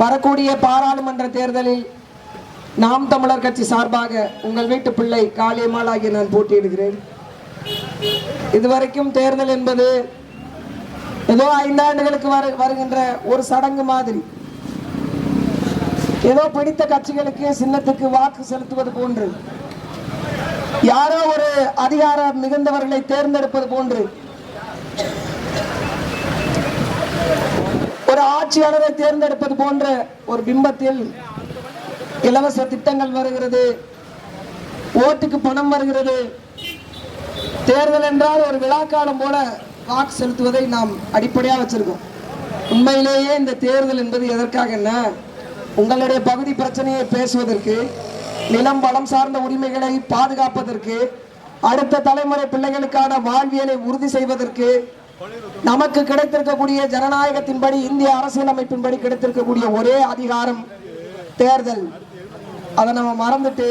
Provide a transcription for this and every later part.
வரக்கூடிய பாராளுமன்ற தேர்தலில் நாம் தமிழர் கட்சி சார்பாக உங்கள் வீட்டு பிள்ளை காளியம்மாள் ஆகிய நான் போட்டியிடுகிறேன். இதுவரைக்கும் தேர்தல் என்பது ஏதோ ஐந்தாண்டுகளுக்கு வரு வருகின்ற ஒரு சடங்கு மாதிரி. ஏதோ பிடித்த கட்சிகளுக்கு சின்னத்துக்கு வாக்கு செலுத்துவது போன்று. யாரோ ஒரு அதிகாரம் மிகுந்தவர்களை தேர்ந்தெடுப்பது போன்று. ஒரு ஆட்சியாளரை தேர்ந்தெடுப்பது போன்ற ஒரு பிம்பத்தில் இலவச திட்டங்கள் வருகிறது. ஓட்டுக்கு பணம் வருகிறது. தேர்தல் என்றால் ஒரு விழாக்காலம் போல வாக்கு செலுத்துவதை நாம் அடிப்படையாக வச்சிருக்கோம். உண்மையிலேயே இந்த தேர்தல் என்பது எதற்காக என்ன? உங்களுடைய பகுதி பிரச்சனையை பேசுவதற்கு நிலம் வளம் சார்ந்த உரிமைகளை பாதுகாப்பதற்கு அடுத்த தலைமுறை பிள்ளைகளுக்கான வாழ்வியலை உறுதி செய்வதற்கு நமக்கு கிடைத்திருக்கக்கூடிய ஜனநாயகத்தின்படி இந்திய அரசியலமைப்பின்படி கிடைத்திருக்கக்கூடிய ஒரே அதிகாரம் தேர்தல். அதை நம்ம மறந்துட்டு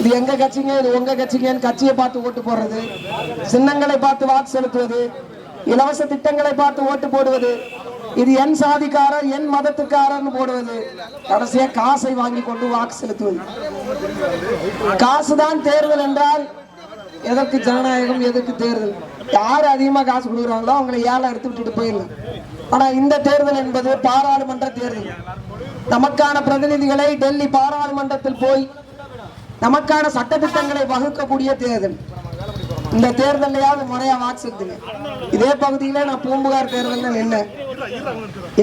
இது எங்க கட்சிங்க இது உங்க கட்சிங்கன்னு கட்சியை பார்த்து ஓட்டு போடுறது சின்னங்களை பார்த்து வாக்கு செலுத்துவது இலவச திட்டங்களை பார்த்து ஓட்டு போடுவது இது என் சாதிக்காரர் என் மதத்துக்காரர்னு போடுவது கடைசியா காசை வாங்கி கொண்டு வாக்கு செலுத்துவது. காசுதான் தேர்தல் என்றால் எதற்கு ஜனநாயகம் எதற்கு தேர்தல்? யார் அதிகமாக காசு கொடுக்குறாங்களோ அவங்களை ஏழை எடுத்து விட்டுட்டு போயிடலாம். ஆனால் இந்த தேர்தல் என்பது பாராளுமன்ற தேர்தல். நமக்கான பிரதிநிதிகளை டெல்லி பாராளுமன்றத்தில் போய் நமக்கான சட்டத்திட்டங்களை வகுக்கக்கூடிய தேர்தல். இந்த தேர்தலையாவது முறையா வாக்கு செலுத்துங்க. இதே பகுதியில நான் பூம்புகார் தேர்தல் என்ன?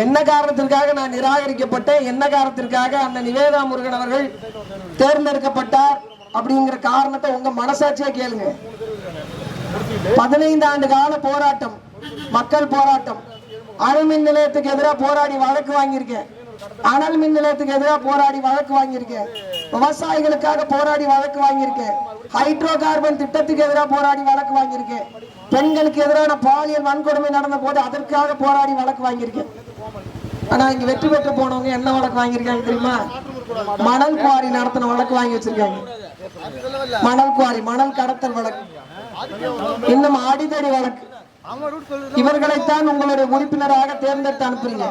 என்ன காரணத்திற்காக நான் நிராகரிக்கப்பட்டேன்? என்ன காரணத்திற்காக அந்த நிவேதா முருகன் அவர்கள் தேர்ந்தெடுக்கப்பட்டார்? அப்படிங்கிற காரணத்தை உங்க மனசாட்சியா கேளுங்க. பதினைந்து ஆண்டு கால போராட்டம் மக்கள் போராட்டம். அணு மின் நிலையத்துக்கு எதிராக போராடி வழக்கு வாங்கியிருக்கேன். அனல் மின் நிலையத்துக்கு எதிராக போராடி வழக்கு வாங்கியிருக்கேன். விவசாயிகளுக்காக போராடி வழக்கு வாங்கியிருக்கேன். ஹைட்ரோ கார்பன் திட்டத்துக்கு எதிராக போராடி வழக்கு வாங்கியிருக்கேன். பெண்களுக்கு எதிரான பாலியல் வன்கொடுமை நடந்த போது அதற்காக போராடி வழக்கு வாங்கியிருக்கேன். ஆனா இங்க வெற்றி பெற்று போனவங்க என்ன வழக்கு வாங்கியிருக்காங்க தெரியுமா? மணல் குவாரி நடத்தின வழக்கு வாங்கி வச்சிருக்காங்க. மணல் குவாரி மணல் கடத்தல் வழக்கு. இன்னும் அடிதடி வழக்கு. இவர்களைத்தான் உங்களுடைய உறுப்பினராக தேர்ந்தெடுத்து அனுப்புறீங்க.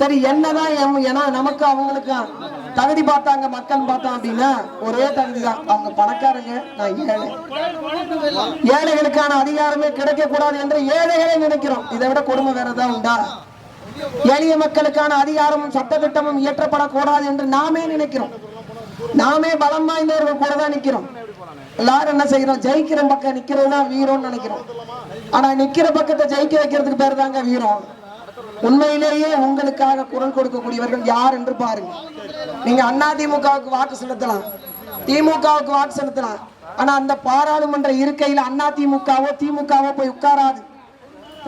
சரி என்னதான் ஏன்னா நமக்கு அவங்களுக்கு தகுதி பார்த்தாங்க மக்கள் பார்த்தோம் அப்படின்னா ஒரே தகுதி தான். அவங்க பணக்காரங்க நான் ஏழை. ஏழைகளுக்கான அதிகாரமே கிடைக்க கூடாது என்று ஏழைகளை நினைக்கிறோம். இதை விட கொடுமை வேற ஏதாவது உண்டா? எளிய மக்களுக்கான அதிகாரமும் சட்டத்திட்டமும் இயற்றப்படக்கூடாது என்று நாமே நினைக்கிறோம். நாமே பலம் வாய்ந்தவர்கள் கூட தான் நிக்கிறோம். எல்லாரும் என்ன செய்யறோம்? ஜெயிக்கிற பக்கம் நிக்கிறது தான் வீரம்னு நினைக்கிறோம். ஆனா நிக்கிற பக்கத்தை ஜெயிக்க வைக்கிறதுக்கு பேர் தாங்க வீரம் உண்மையிலேயே உங்களுக்காக குரல் கொடுக்கக்கூடியவர்கள் யார் என்று பாருங்க. நீங்க அண்ணா திமுகவுக்கு வாக்கு செலுத்தலாம். திமுகவுக்கு வாக்கு செலுத்தலாம். ஆனா அந்த பாராளுமன்ற இருக்கையில் அண்ணா திமுகவோ திமுகவோ போய் உட்காராது.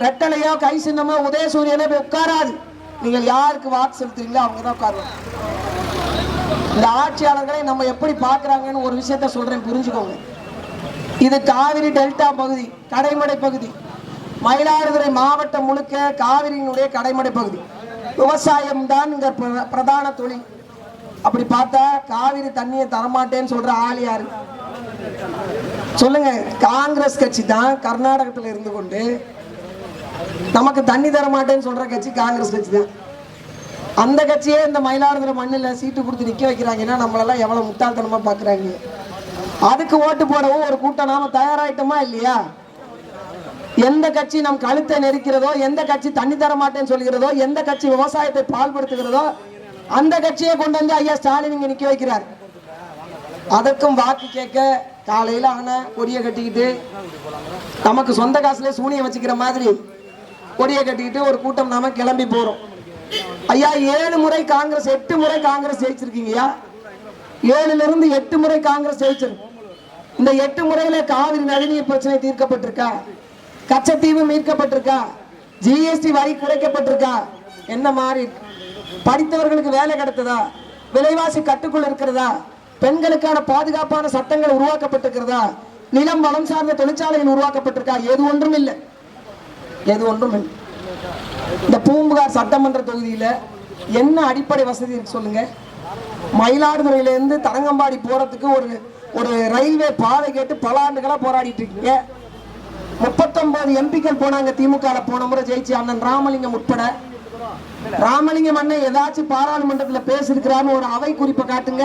ரெட்டலையோ கை சின்னமோ உதயசூரியனோ போய் உட்காராது. நீங்கள் யாருக்கு வாக்கு செலுத்துறீங்களோ அவங்க தான் உட்காருவாங்க. இந்த ஆட்சியாளர்களை நம்ம எப்படி பார்க்குறாங்கன்னு ஒரு விஷயத்த சொல்றேன் புரிஞ்சுக்கோங்க. இது காவிரி டெல்டா பகுதி கடைமடை பகுதி. மயிலாடுதுறை மாவட்டம் முழுக்க காவிரியினுடைய கடைமடை பகுதி. விவசாயம் தான் இங்க பிர- பிரதான தொழில். அப்படி பார்த்தா காவிரி தண்ணியை தரமாட்டேன்னு சொல்ற ஆள் யாரு? சொல்லுங்க காங்கிரஸ் கட்சி தான் கர்நாடகத்தில் இருந்து கொண்டு நமக்கு தண்ணி தரமாட்டேன்னு சொல்ற கட்சி காங்கிரஸ் கட்சி தான். அந்த கட்சியே இந்த மயிலாடுதுறை மண்ணில் சீட்டு கொடுத்து நிற்க வைக்கிறாங்கன்னா நம்மளெல்லாம் எவ்வளோ முட்டாள்தனமாக பார்க்குறாங்க அதுக்கு ஓட்டு போடவும் ஒரு கூட்டம் நாம தயாராகிட்டோமா இல்லையா? எந்த கட்சி நம் கழுத்தை நெரிக்கிறதோ எந்த கட்சி தண்ணி தர மாட்டேன்னு சொல்கிறதோ எந்த கட்சி விவசாயத்தை பால்படுத்துகிறதோ அந்த கட்சியை கொண்டு வந்து ஐயா ஸ்டாலின் இங்கே நிற்க வைக்கிறார். அதற்கும் வாக்கு கேட்க காலையில் ஆனால் கொடியை கட்டிக்கிட்டு நமக்கு சொந்த காசுல சூனியம் வச்சுக்கிற மாதிரி கொடியை கட்டிக்கிட்டு ஒரு கூட்டம் நாம கிளம்பி போகிறோம் ஐயா ஏழு முறை காங்கிரஸ் எட்டு முறை காங்கிரஸ் ஜெயிச்சிருக்கீங்கயா ஏழுல இருந்து எட்டு முறை காங்கிரஸ் ஜெயிச்சிருக்கு இந்த எட்டு முறையில காவிரி நதிநீர் பிரச்சனை தீர்க்கப்பட்டிருக்கா? கச்சத்தீவு மீட்கப்பட்டிருக்கா? ஜிஎஸ்டி வரி குறைக்கப்பட்டிருக்கா? என்ன மாதிரி படித்தவர்களுக்கு வேலை கிடைத்ததா? விலைவாசி கட்டுக்குள் இருக்கிறதா? பெண்களுக்கான பாதுகாப்பான சட்டங்கள் உருவாக்கப்பட்டிருக்கிறதா? நிலம் வளம் சார்ந்த தொழிற்சாலைகள் உருவாக்கப்பட்டிருக்கா? எது ஒன்றும் இல்லை. எது ஒன்றும் இல்லை. இந்த பூம்புகார் சட்டமன்ற தொகுதியில் என்ன அடிப்படை வசதி இருக்கு சொல்லுங்க? மயிலாடுதுறையிலேருந்து தரங்கம்பாடி போறதுக்கு ஒரு ஒரு ரயில்வே பாதை கேட்டு பல ஆண்டுகளாக போராடிட்டு இருக்கீங்க. முப்பத்தொன்பது எம்பிக்கள் போனாங்க திமுக போன முறை ஜெயிச்சு அண்ணன் ராமலிங்கம் உட்பட. ராமலிங்கம் அண்ணன் ஏதாச்சும் பாராளுமன்றத்தில் பேசியிருக்கிறான்னு ஒரு அவை குறிப்பை காட்டுங்க.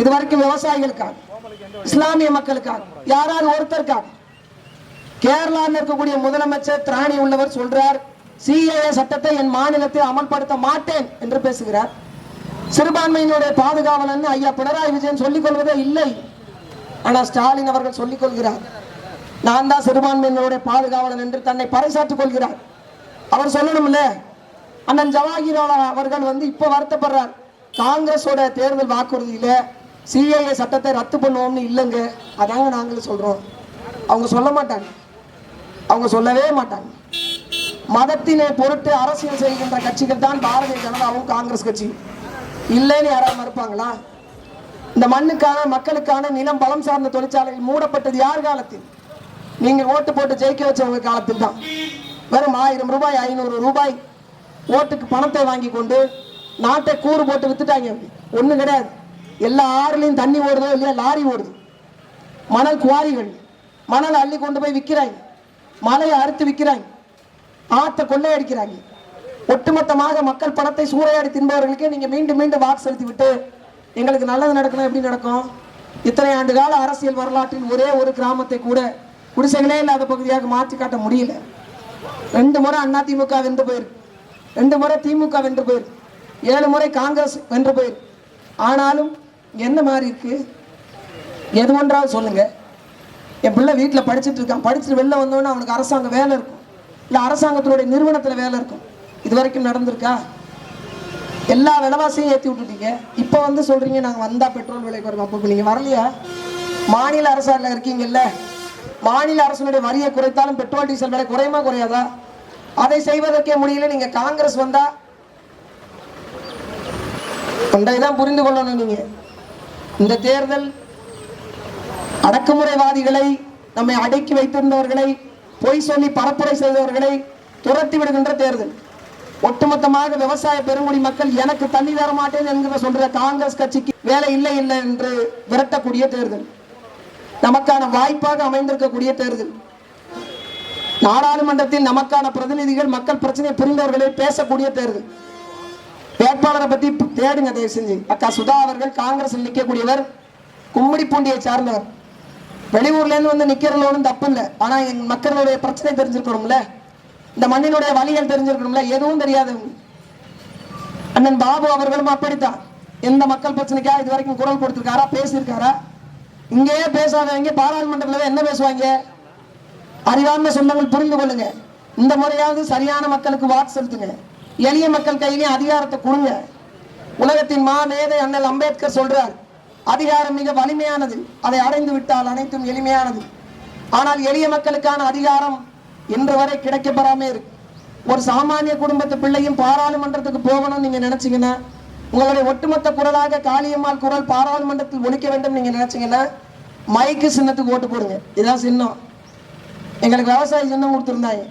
இது வரைக்கும் விவசாயிகளுக்காக இஸ்லாமிய மக்களுக்காக யாராவது ஒருத்தருக்காக. கேரளாவில் இருக்கக்கூடிய முதலமைச்சர் திராணி உள்ளவர் சொல்றார் சிஏஏ சட்டத்தை என் மாநிலத்தில் அமல்படுத்த மாட்டேன் என்று பேசுகிறார். சிறுபான்மையினுடைய பாதுகாவலன் ஐயா பினராயி விஜயன் சொல்லிக் கொள்வதே இல்லை. ஆனா ஸ்டாலின் அவர்கள் சொல்லிக் கொள்கிறார். நான் தான் சிறுபான்மையினுடைய பாதுகாவலன் என்று தன்னை பறைசாற்றிக் கொள்கிறார். அவர் சொல்லணும்ல? அண்ணன் ஜவாஹிரோலா அவர்கள் வந்து இப்ப வருத்தப்படுறார். காங்கிரஸோட தேர்தல் வாக்குறுதியில சிஏஏ சட்டத்தை ரத்து பண்ணுவோம்னு இல்லைங்க. அதாங்க நாங்களும் சொல்றோம். அவங்க சொல்ல மாட்டாங்க. அவங்க சொல்லவே மாட்டாங்க. மதத்தினை பொருட்டு அரசியல் செய்கின்ற கட்சிகள் தான் பாரதிய ஜனதாவும் காங்கிரஸ் கட்சி. இல்லைன்னு யாராவது மறுப்பாங்களா? இந்த மண்ணுக்கான மக்களுக்கான நிலம் பலம் சார்ந்த தொழிற்சாலைகள் மூடப்பட்டது யார் காலத்தில்? நீங்கள் ஓட்டு போட்டு ஜெயிக்க வச்சவங்க காலத்தில் தான். வெறும் ஆயிரம் ரூபாய் ஐநூறு ரூபாய் ஓட்டுக்கு பணத்தை வாங்கி கொண்டு நாட்டை கூறு போட்டு வித்துட்டாங்க. ஒன்றும் கிடையாது. எல்லா ஆறுலையும் தண்ணி ஓடுதோ இல்லையா லாரி ஓடுது. மணல் குவாரிகள் மணல் அள்ளி கொண்டு போய் விற்கிறாங்க. மலையை அறுத்து விற்கிறாங்க. ஆத்தை கொள்ளையடிக்கிறாங்க. ஒட்டுமொத்தமாக மக்கள் பணத்தை சூறையாடி தின்பவர்களுக்கே நீங்க மீண்டும் மீண்டும் வாக்கு செலுத்தி விட்டு எங்களுக்கு நல்லது நடக்கணும் எப்படி நடக்கும்? இத்தனை ஆண்டு கால அரசியல் வரலாற்றில் ஒரே ஒரு கிராமத்தை கூட குடிசைகளே இல்லாத பகுதியாக மாற்றி காட்ட முடியல. ரெண்டு முறை அண்ணா திமுக வென்று போயிருக்கு ரெண்டு முறை திமுக வென்று போயிருக்கு ஏழு முறை காங்கிரஸ் வென்று போயிருக்கு ஆனாலும் என்ன மாதிரி இருக்கு? எது ஒன்றாவது சொல்லுங்க. என் பிள்ளை வீட்டில் படிச்சுட்டு இருக்கான். படிச்சுட்டு வெளில வந்தோடனே அவனுக்கு அரசாங்க வேலை இருக்கும். இல்லை அரசாங்கத்தினுடைய நிறுவனத்தில் வேலை இருக்கும். இது வரைக்கும் நடந்திருக்கா? எல்லா விலைவாசியும் ஏற்றி விட்டுட்டீங்க. இப்போ வந்து சொல்கிறீங்க நாங்கள் வந்தால் பெட்ரோல் விலை குறையும் அப்போ நீங்கள் வரலையா? மாநில அரசால இருக்கீங்கல்ல? மாநில அரசனுடைய வரியை குறைத்தாலும் பெட்ரோல் டீசல் விலை குறையுமா குறையாதா? அதை செய்வதற்கே முடியல. நீங்கள் காங்கிரஸ் வந்தால் ஒன்றை தான் புரிந்து கொள்ளணும் நீங்க. இந்த தேர்தல் அடக்குமுறைவாதிகளை நம்மை அடக்கி வைத்திருந்தவர்களை பொய் சொல்லி பரப்புரை செய்தவர்களை துரத்தி விடுகின்ற தேர்தல். ஒட்டுமொத்தமாக விவசாய பெருங்குடி மக்கள் எனக்கு தண்ணி தர மாட்டேன் என்கிற சொல்ற காங்கிரஸ் கட்சிக்கு வேலை இல்லை இல்லை என்று விரட்டக்கூடிய தேர்தல். நமக்கான வாய்ப்பாக அமைந்திருக்கக்கூடிய தேர்தல். நாடாளுமன்றத்தில் நமக்கான பிரதிநிதிகள் மக்கள் பிரச்சனையை புரிந்தவர்களை பேசக்கூடிய தேர்தல். வேட்பாளரை பத்தி தேடுங்க தயவு செஞ்சு அக்கா சுதா அவர்கள் காங்கிரஸ் நிற்கக்கூடியவர் கும்மிடிப்பூண்டியை சார்ந்தவர். வெளியூர்ல இருந்து வந்து நிக்கிறதுல ஒன்றும் தப்பு இல்லை ஆனா எங்க மக்களுடைய பிரச்சனை தெரிஞ்சிருக்கணும்ல? இந்த மண்ணினுடைய வழிகள் தெரிஞ்சிருக்கணும்ல? எதுவும் தெரியாது. அண்ணன் பாபு அவர்களும் அப்படித்தான். எந்த மக்கள் பிரச்சனைக்கா இது வரைக்கும் குரல் கொடுத்திருக்காரா? பேசியிருக்காரா? இங்கேயே பேசாதவங்க பாராளுமன்றத்தில் என்ன பேசுவாங்க? அறிவார்ந்த சொந்தங்கள் புரிந்து கொள்ளுங்க. இந்த முறையாவது சரியான மக்களுக்கு வாக்கு செலுத்துங்க. எளிய மக்கள் கையிலையும் அதிகாரத்தை கொடுங்க. உலகத்தின் மாமேதை அண்ணல் அம்பேத்கர் சொல்றார் அதிகாரம் மிக வலிமையானது. அதை அடைந்து விட்டால் அனைத்தும் எளிமையானது. ஆனால் எளிய மக்களுக்கான அதிகாரம் இன்று வரை கிடைக்கப்பெறாம இருக்கு. ஒரு சாமானிய குடும்பத்து பிள்ளையும் பாராளுமன்றத்துக்கு போகணும்னு நீங்க நினைச்சீங்கன்னா உங்களுடைய ஒட்டுமொத்த குரலாக காளியம்மாள் குரல் பாராளுமன்றத்தில் ஒழிக்க வேண்டும் நீங்க நினைச்சீங்கன்னா மைக்கு சின்னத்துக்கு ஓட்டு போடுங்க. இதான் சின்னம். எங்களுக்கு விவசாய சின்னம் கொடுத்துருந்தாங்க.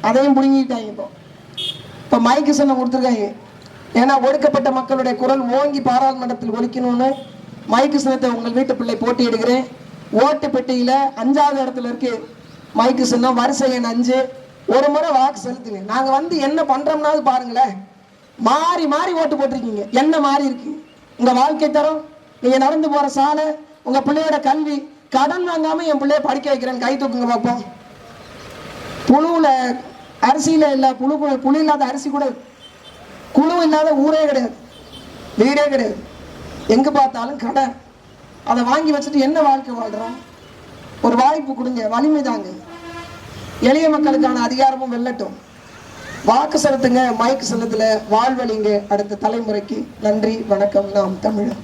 அதையும் பிடுங்கிட்டாங்க இப்போ. இப்போ மைக்கு சின்னம் கொடுத்துருக்காங்க. ஏன்னா ஒடுக்கப்பட்ட மக்களுடைய குரல் ஓங்கி பாராளுமன்றத்தில் ஒலிக்கணும்னு மைக்கு சின்னத்தை உங்கள் வீட்டு பிள்ளை போட்டியிடுகிறேன். ஓட்டு பெட்டியில் அஞ்சாவது இடத்துல இருக்கு மைக்கு சின்னம் வரிசை எண் அஞ்சு. ஒரு முறை வாக்கு செலுத்துங்க நாங்கள் வந்து என்ன பண்ணுறோம்னாவது பாருங்களேன். மாறி மாறி ஓட்டு போட்டிருக்கீங்க. என்ன மாறி இருக்கு? உங்கள் வாழ்க்கை தரம் நீங்கள் நடந்து போகிற சாலை உங்கள் பிள்ளையோட கல்வி கடன் வாங்காமல் என் பிள்ளைய படிக்க வைக்கிறேன். கை தூக்குங்க பார்ப்போம் புழுவில் அரிசியில் இல்லை புழு கூட- புழு இல்லாத அரிசி கூட குழு இல்லாத ஊரே கிடையாது. வீடே கிடையாது. எங்க பார்த்தாலும் கடை. அதை வாங்கி வச்சுட்டு என்ன வாழ்க்கை வாழ்றோம்? ஒரு வாய்ப்பு கொடுங்க வலிமை தாங்க. எளிய மக்களுக்கான அதிகாரமும் வெல்லட்டும். வாக்கு செலுத்துங்க மயக்கு செலுத்துல வாழ்வழிங்க அடுத்த தலைமுறைக்கு. நன்றி வணக்கம் நாம் தமிழர்.